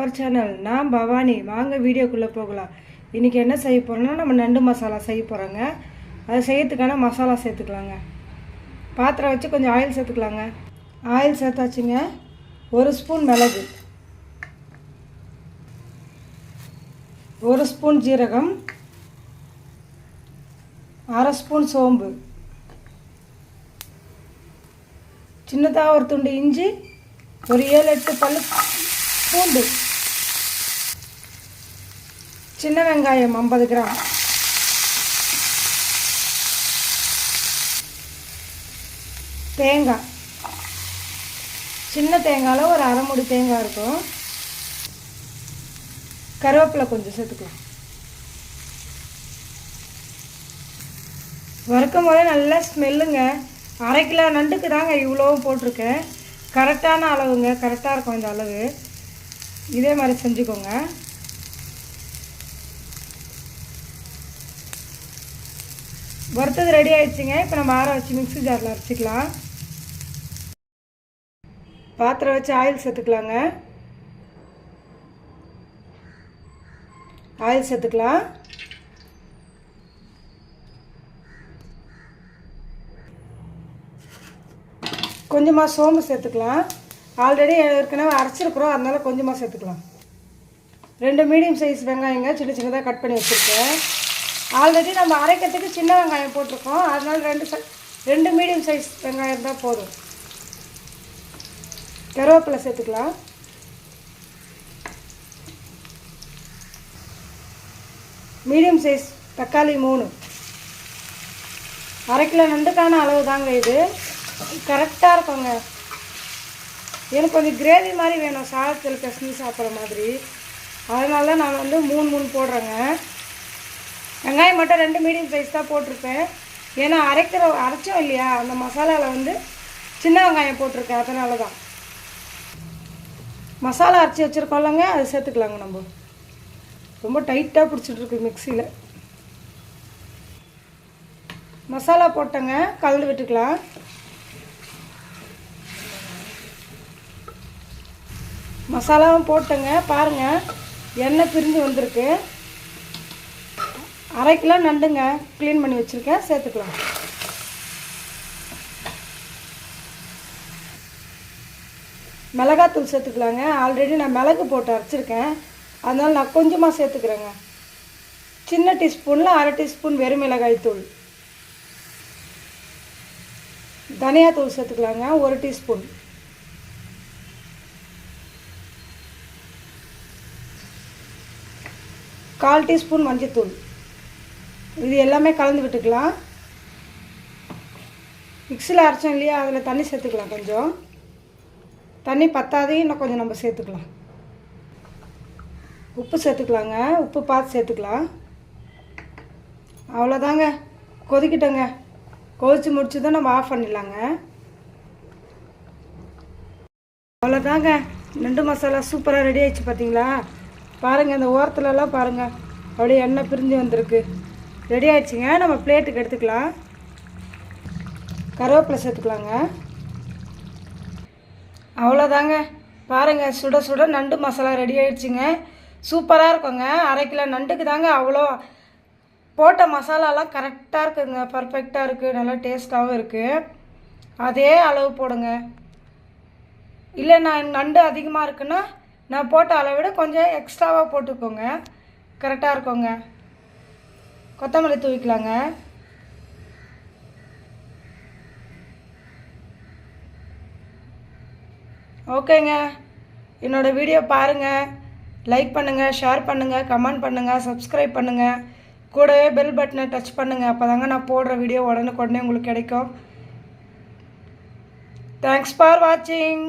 Our channel நான் பவானி. வாங்க வீடியோக்குள்ளே போகலாம். இன்றைக்கி என்ன செய்ய போகிறோன்னா நம்ம நண்டு மசாலா செய்ய போகிறோங்க அதை செய்யறதுக்கான மசாலா சேர்த்துக்கலாங்க. பாத்திரம் வச்சு கொஞ்சம் ஆயில் சேர்த்துக்கலாங்க. ஆயில் சேர்த்தாச்சுங்க. ஒரு ஸ்பூன் மிளகு. ஒரு ஸ்பூன் ஜீரகம். அரை ஸ்பூன் சோம்பு. சின்னதாக ஒரு துண்டு இஞ்சி. ஒரு ஏழு எட்டு பல்லு பூண்டு. சின்ன வெங்காயம் ஐம்பது கிராம். தேங்காய். சின்ன தேங்காயில் ஒரு அரை மூடி தேங்காய் இருக்கும். கருவேப்பிலை கொஞ்சம் சேர்த்துக்கலாம். வறுக்கும் போதே நல்லா ஸ்மெல்லுங்க. அரை கிலோ நண்டுக்கு தாங்க இவ்வளோவும் போட்டிருக்கேன். கரெக்டான அளவுங்க. கரெக்டாக இருக்கும் இந்த அளவு. இதே மாதிரி செஞ்சுக்கோங்க. வறுத்தது ரெடி ஆயிடுச்சுங்க. இப்போ நம்ம ஆற வச்சு மிக்ஸி ஜாரில் அரைச்சிக்கலாம். பாத்திரம் வச்சு ஆயில் சேர்த்துக்கலாங்க. ஆயில் சேர்த்துக்கலாம். கொஞ்சமாக சோம்பு சேர்த்துக்கலாம். ஆல்ரெடி ஏற்கனவே அரைச்சிருக்கிறோம். அதனால கொஞ்சமாக சேர்த்துக்கலாம். ரெண்டு மீடியம் சைஸ் வெங்காயங்க. சின்ன சின்னதாக கட் பண்ணி வச்சுருக்கேன். ஆல்ரெடி நம்ம அரைக்கிறதுக்கு சின்ன வெங்காயம் போட்டிருக்கோம். அதனால் ரெண்டு சை ரெண்டு மீடியம் சைஸ் வெங்காயம் தான் போதும். கருவேப்பிலை சேர்த்துக்கலாம். மீடியம் சைஸ் தக்காளி மூணு. அரை கிலோ நண்டுக்கான அளவு தாங்க இது. கரெக்டாக இருக்குங்க. எனக்கு கொஞ்சம் கிரேவி மாதிரி வேணும். சாதத்தில் பிசைஞ்சு சாப்பிட்ற மாதிரி. அதனால தான் நான் வந்து மூணு மூணு போடுறேங்க. வெங்காயம் மட்டும் ரெண்டு மீடியம் சைஸ் தான் போட்டிருப்பேன். ஏன்னா அரைக்கிற அரைச்சோம் இல்லையா? அந்த மசாலாவில் வந்து சின்ன வெங்காயம் போட்டிருக்கேன். அதனால தான் மசாலா அரைச்சி வச்சுருக்கோம்லங்க அது சேர்த்துக்கலாங்க நம்ம. ரொம்ப டைட்டாக பிடிச்சிட்ருக்கு மிக்சியில் மசாலா போட்டங்க கலந்து விட்டுக்கலாம். மசாலாவும் போட்டேங்க பாருங்கள் எண்ணெய் பிரிஞ்சு வந்திருக்கு. அரை கிலோ நண்டுங்க க்ளீன் பண்ணி வச்சுருக்கேன் சேர்த்துக்கலாம். மிளகாத்தூள் சேர்த்துக்கலாங்க. ஆல்ரெடி நான் மிளகு போட்டு அரைச்சிருக்கேன். அதனால் நான் கொஞ்சமாக சேர்த்துக்கிறேங்க. சின்ன டீஸ்பூனில் அரை டீஸ்பூன் வெறும் மிளகாய் தூள். தனியாத்தூள் சேர்த்துக்கலாங்க ஒரு டீஸ்பூன் கால் டீஸ்பூன் மஞ்சத்தூள். இது எல்லாமே கலந்து விட்டுக்கலாம். மிக்சியில் அரைச்சோம் இல்லையா? அதில் தண்ணி சேர்த்துக்கலாம் கொஞ்சம். தண்ணி பத்தாதே இன்னும் கொஞ்சம் நம்ம சேர்த்துக்கலாம். உப்பு சேர்த்துக்கலாங்க. உப்பு பார்த்து சேர்த்துக்கலாம். அவ்வளோதாங்க கொதிக்கிட்டோங்க. கொதிச்சு தான் நம்ம ஆஃப் பண்ணிடலாங்க. அவ்வளோதாங்க நண்டு மசாலா சூப்பராக ரெடி ஆயிடுச்சு பார்த்தீங்களா பாருங்கள் இந்த ஓரத்துலலாம் பாருங்கள் அப்படியே எண்ணெய் பிரிஞ்சு வந்திருக்கு. ரெடி ஆயிடுச்சுங்க. நம்ம பிளேட்டுக்கு எடுத்துக்கலாம். கருவேப்பிலை சேர்த்துக்கலாங்க. அவ்வளோதாங்க பாருங்கள் சுட சுட நண்டு மசாலா ரெடி ஆயிடுச்சுங்க. சூப்பராக இருக்குங்க. அரை கிலோ நண்டுக்கு தாங்க அவ்வளோ போட்ட மசாலாலாம் கரெக்டாக இருக்குதுங்க பர்ஃபெக்டாக இருக்குது நல்லா டேஸ்ட்டாகவும் இருக்குது அதே அளவு போடுங்க. இல்லை நான் நண்டு அதிகமாக இருக்குன்னா நான் போட்ட அளவை விட கொஞ்சம் எக்ஸ்ட்ராவாக போட்டுக்கோங்க. கரெக்டாக இருக்கோங்க. கொத்தமல்லி தூவிக்கலாங்க. ஓகேங்க. என்னோடய வீடியோ பாருங்கள் லைக் பண்ணுங்கள் ஷேர் பண்ணுங்கள் கமெண்ட் பண்ணுங்கள் சப்ஸ்கிரைப் பண்ணுங்கள் கூடவே பெல் பட்டனை டச் பண்ணுங்கள் அப்போ தாங்க நான் போடுற வீடியோ உடனுக்குடனே உங்களுக்கு கிடைக்கும். தேங்க்ஸ் ஃபார் வாட்சிங்